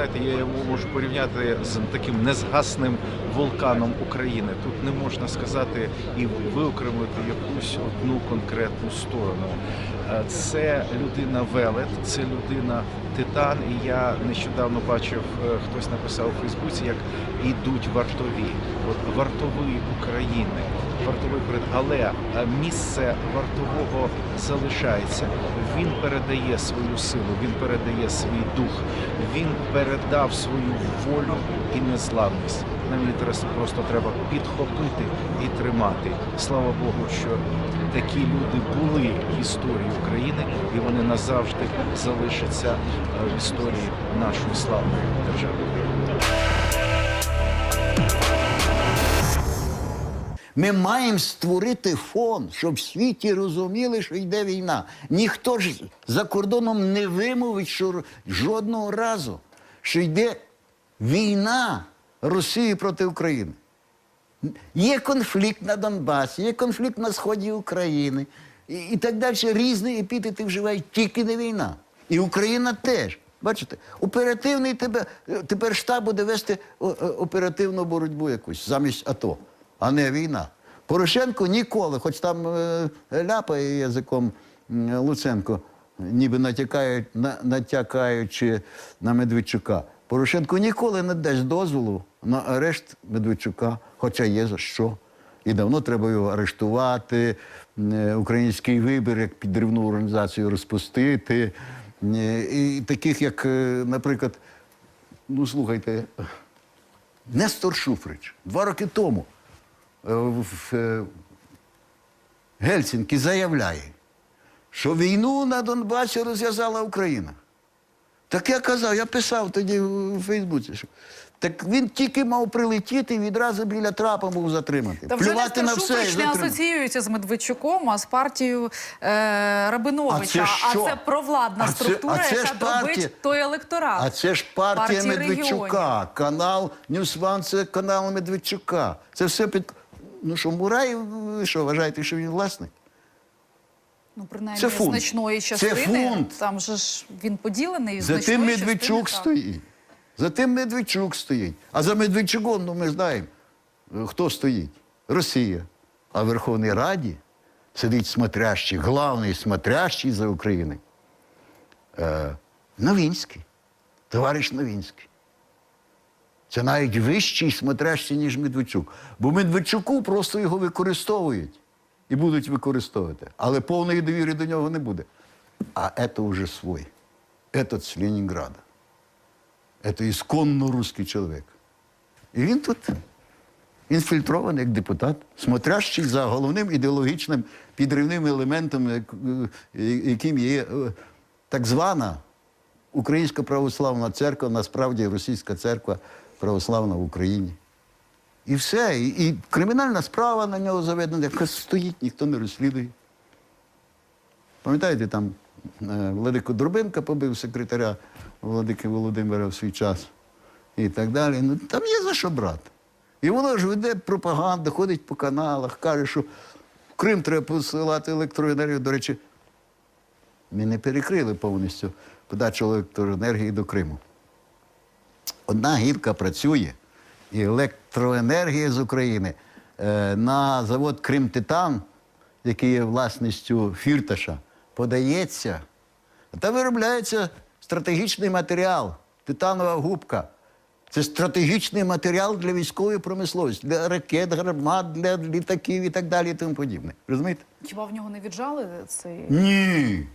знаєте, я його можу порівняти з таким незгасним вулканом України. Тут не можна сказати і виокремити якусь одну конкретну сторону. Е, Це людина велет, це людина титан. І я нещодавно бачив, е, хтось написав у Фейсбуці, як ідуть вартові. От вартовий України. Вартовий України. але е, місце вартового залишається. Він передає свою силу, він передає свій дух, він передав свою волю і незламність. Нам її просто треба підхопити і тримати. Слава Богу, що такі люди були в історії України, і вони назавжди залишаться е, в історії нашої славної держави. Ми маємо створити фон, щоб в світі розуміли, що йде війна. Ніхто ж за кордоном не вимовить що жодного разу, що йде війна Росії проти України. Є конфлікт на Донбасі, є конфлікт на сході України і, і так далі. Різні епітети вживають тільки не війна. І Україна теж. Бачите, оперативний тебе тепер штаб буде вести оперативну боротьбу якусь замість АТО, а не війна. Порошенко ніколи, хоч там е, ляпає язиком Луценко, ніби натякають, на, натякаючи на Медведчука. Порошенко ніколи не дасть дозволу на арешт Медведчука, хоча є за що. І давно треба його арештувати, е, український вибір як підривну організацію розпустити. Е, І таких, як, е, наприклад, ну слухайте, Нестор Шуфрич два роки тому в Гельсінкі заявляє, що війну на Донбасі розв'язала Україна. Так я казав, я писав тоді у Фейсбуці, що так він тільки мав прилетіти і відразу біля трапа був затримати. Та вже Плювати на все і Шуфрич не затримати. асоціюється з Медведчуком, а з партією е, Рабиновича. А це що? провладна А це- структура, а це ж яка партія- дробить той електорат. А це ж партія Партії Медведчука. Канал Ньюсван це канал Медведчука. Це все під. Ну що, Мурай, ви що, вважаєте, що він власник? Ну, принаймні, Це фунт. значної Це фунт. Там же ж він поділений. За тим частини, Медведчук так. стоїть. За тим Медведчук стоїть. А за Медведчуком, ну ми знаємо, е, хто стоїть. Росія. А в Верховній Раді сидить смотрящий, главний смотрящий за Україну. Е, Новінський. Товариш Новінський. Це навіть вищий смотрящий, ніж Медведчук. Бо Медведчуку просто його використовують і будуть використовувати. Але повної довіри до нього не буде. А це вже свой. Этот з Ленінграда. Це ісконно русский чоловік. І він тут інфільтрований як депутат, смотрящий за головним ідеологічним підривним елементом, е, яким є е, так звана Українська православна церква, насправді російська церква православна в Україні. І все. І, і кримінальна справа на нього заведена, яка стоїть, ніхто не розслідує. Пам'ятаєте, там е, Владико Дробинка побив секретаря Владики Володимира в свій час і так далі. Ну, там є за що брати. І воно ж веде пропаганду, ходить по каналах, каже, що в Крим треба посилати електроенергію. До речі, ми не перекрили повністю подачу електроенергії до Криму. Одна гілка працює, і електроенергія з України е, на завод Кримтитан, який є власністю Фірташа, подається. Та виробляється стратегічний матеріал, титанова губка. Це стратегічний матеріал для військової промисловості, для ракет, гармат, для літаків і так далі і тому подібне. Розумієте? Хіба в нього не віджали цей Ні.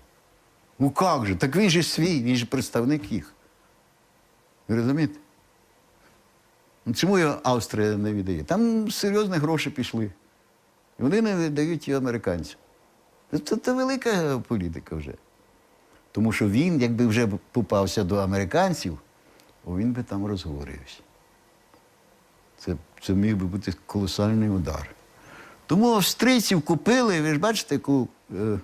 Ну як же? Так він же свій, він же представник їх. Ви розумієте? Чому Австрія не віддає? Там серйозні гроші пішли. І вони не віддають його американцям. Це, це велика політика вже. Тому що він, якби вже попався до американців, він би там розговорився. Це, це міг би бути колосальний удар. Тому австрійців купили, ви ж бачите, яку, е,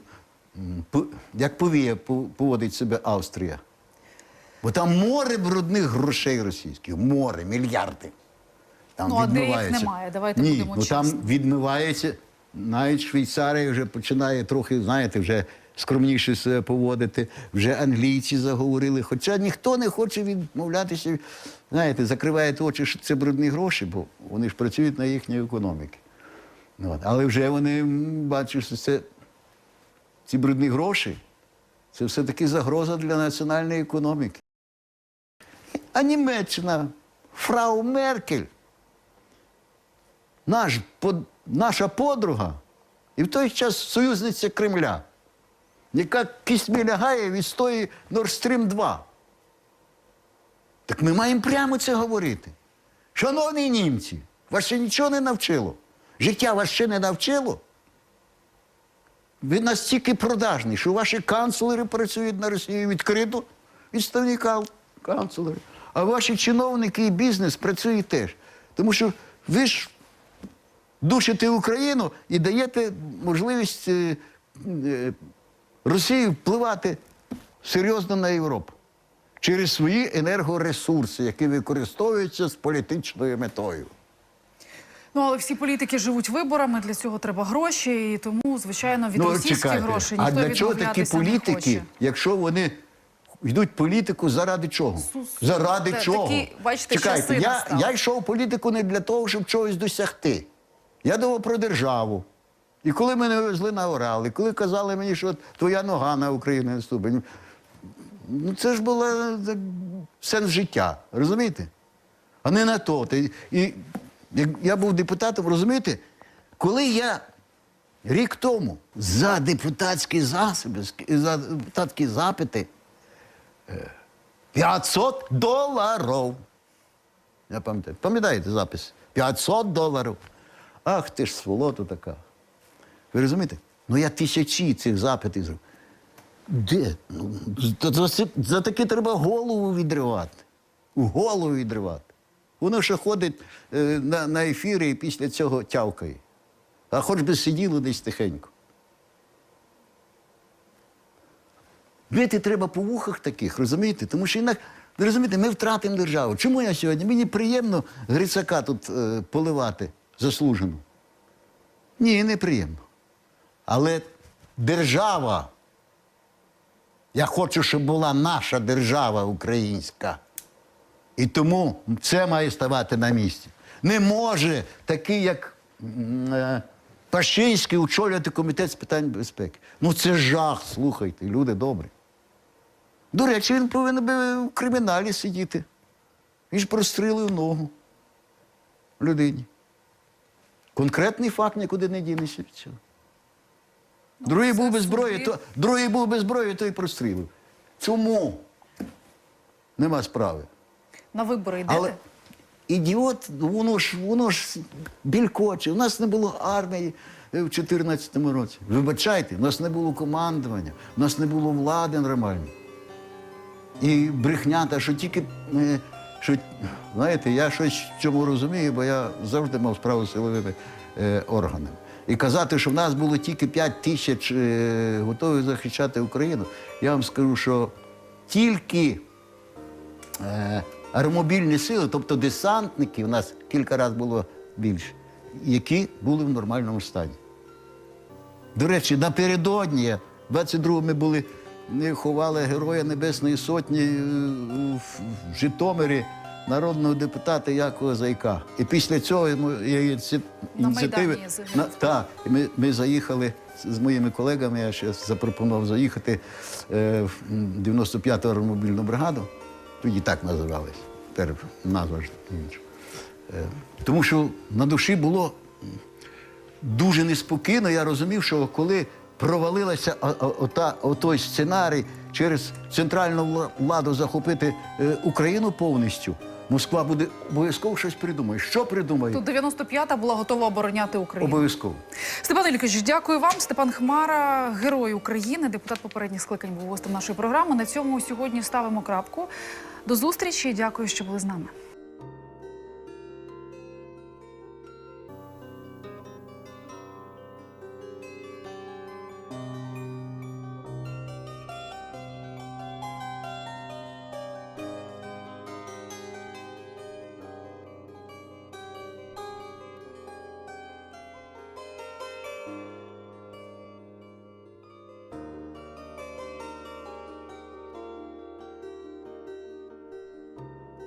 як повіє поводить себе Австрія. Бо там море брудних грошей російських, море, мільярди. Там Ну, а де їх немає? Давайте Ні, будемо ну там відмивається, навіть Швейцарія вже починає трохи, знаєте, вже скромніше себе поводити. Вже англійці заговорили. Хоча ніхто не хоче відмовлятися. Знаєте, закривають очі, що це брудні гроші, бо вони ж працюють на їхній економіці. От. Але вже вони бачать, що це ці брудні гроші це все-таки загроза для національної економіки. А Німеччина, фрау Меркель, наш, под- наша подруга, і в той час союзниця Кремля, яка кістьми лягає відстоює Nord Stream 2. Так ми маємо прямо це говорити. Шановні німці, вас ще нічого не навчило. Життя вас ще не навчило. Ви настільки продажні, що ваші канцлери працюють на Росію відкрито, відставні канцлери. А ваші чиновники і бізнес працюють теж. Тому що ви ж душите Україну і даєте можливість е, е, Росії впливати серйозно на Європу через свої енергоресурси, які використовуються з політичною метою. Ну але всі політики живуть виборами. Для цього треба гроші, і тому, звичайно, від російських грошей Ну, а для чого такі політики, якщо вони йдуть в політику заради чого? Заради Та- чого? такі, бачите, Чекайте, часи я, настали. я йшов в політику не для того, щоб чогось досягти. Я думав про державу. І коли мене везли на Орал, і коли казали мені, що твоя нога на Україну не ступить, ну це ж був сенс життя, розумієте? А не на то. Ти- І як я був депутатом, розумієте, коли я рік тому за депутатські засоби, за депутатські запити е, 500 доларів. Я пам'ятаю, пам'ятаєте запис? 500 доларів. Ах ти ж сволота така. Ви розумієте? Ну я тисячі цих запитів зробив. Де? Ну, за, за, таке треба голову відривати. Голову відривати. Воно ще ходить е, на, на ефіри і після цього тявкає. А хоч би сиділо десь тихенько. Бити треба по вухах таких, розумієте? Тому що інак, ви розумієте, ми втратимо державу. Чому я сьогодні? Мені приємно Грицака тут е, поливати заслужено. Ні, неприємно. Але держава, я хочу, щоб була наша держава українська. І тому це має ставати на місці. Не може такий, як е, Пашинський, очолювати комітет з питань безпеки. Ну це жах, слухайте, люди добрі. До речі, він повинен би в криміналі сидіти. Він ж прострілив ногу людині. Конкретний факт нікуди не дінешся від цього. другий був без зброї, то, другий був без зброї, то й прострілив. Чому? Нема справи. На вибори йдете? Але ідіот, воно ж, воно ж бількоче. У нас не було армії в 2014 році. Вибачайте, у нас не було командування, у нас не було влади нормальної. І брехня, та що тільки. е, Що, знаєте, я щось в цьому розумію, бо я завжди мав справу з силовими е, органами. І казати, що в нас було тільки 5 тисяч е, готових захищати Україну, я вам скажу, що тільки е, аеромобільні сили, тобто десантники, у нас кілька разів було більше, які були в нормальному стані. До речі, напередодні, 22-го ми були, ми ховали Героя Небесної Сотні е, в Житомирі народного депутата Якова Зайка. І після цього ініці- На ініціативи. На- так, і ми, ми заїхали з моїми колегами, я ще запропонував заїхати е, в 95-ту аеромобільну бригаду. Тоді так називались. Тепер назва ж інша. Е, Тому що на душі було дуже неспокійно. Я розумів, що коли провалилася ота, отой сценарій через центральну владу захопити е, Україну повністю, Москва буде обов'язково щось придумає. Що придумає? Тут 95-та була готова обороняти Україну. Обов'язково. Степан Іллікович, дякую вам. Степан Хмара, герой України, депутат попередніх скликань був гостем нашої програми. На цьому сьогодні ставимо крапку. До зустрічі. Дякую, що були з нами.